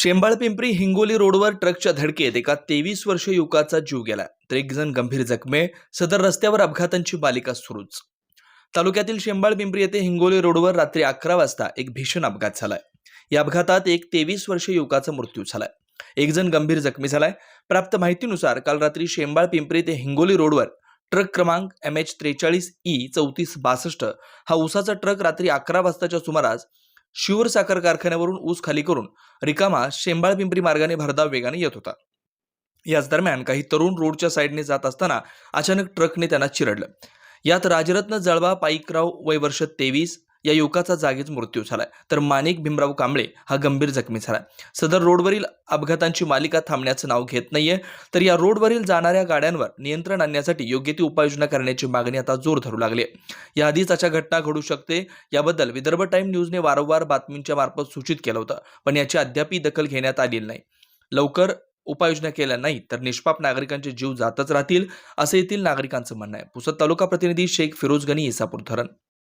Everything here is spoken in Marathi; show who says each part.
Speaker 1: शेंबाळ पिंपरी हिंगोली रोडवर ट्रकच्या धडकेत एका तेवीस वर्ष युवकाचा जीव गेला. तर एक जण गंभीर जखमे सदर रस्त्यावर अपघातांची बालिका सुरूच. तालुक्यातील शेंबाळ पिंपरी येथे हिंगोली रोडवर रात्री अकरा वाजता एक भीषण अपघात झालाय. या अपघातात एक तेवीस वर्ष युवकाचा मृत्यू झालाय. एक जण गंभीर जखमी झालाय. प्राप्त माहितीनुसार काल रात्री शेंबाळ पिंपरी ते हिंगोली रोडवर ट्रक क्रमांक एम एच त्रेचाळीस ई चौतीस बासष्ट हा उसाचा ट्रक रात्री अकरा वाजताच्या सुमारास शिवर साखर कारखान्यावरून ऊस खाली करून रिकामा शेंबाळ पिंपरी मार्गाने भरधाव वेगाने येत होता. याच दरम्यान काही तरुण रोडच्या साईडने जात असताना अचानक ट्रकने त्यांना चिरडलं. यात राजरत्न जळवा पाईकराव वय वर्ष तेवीस या युवकाचा जागीच मृत्यू झालाय. तर माणिक भीमराव कांबळे हा गंभीर जखमी झालाय. सदर रोडवरील अपघातांची मालिका थांबण्याचं नाव घेत नाहीये. तर या रोडवरील जाणाऱ्या गाड्यांवर नियंत्रण आणण्यासाठी योग्य ती उपाययोजना करण्याची मागणी आता जोर धरू लागली आहे याआधीच अशा घटना घडू शकते याबद्दल विदर्भ टाइम न्यूजने वारंवार बातमींच्या मार्फत सूचित केलं होतं पण याची अद्यापही दखल घेण्यात आलेली नाही. लवकर उपाययोजना केल्या नाही तर निष्पाप नागरिकांचे जीव जातच राहतील असं येथील नागरिकांचं म्हणणं आहे. पुसद तालुका प्रतिनिधी शेख फिरोज गनी इसापूर धरण.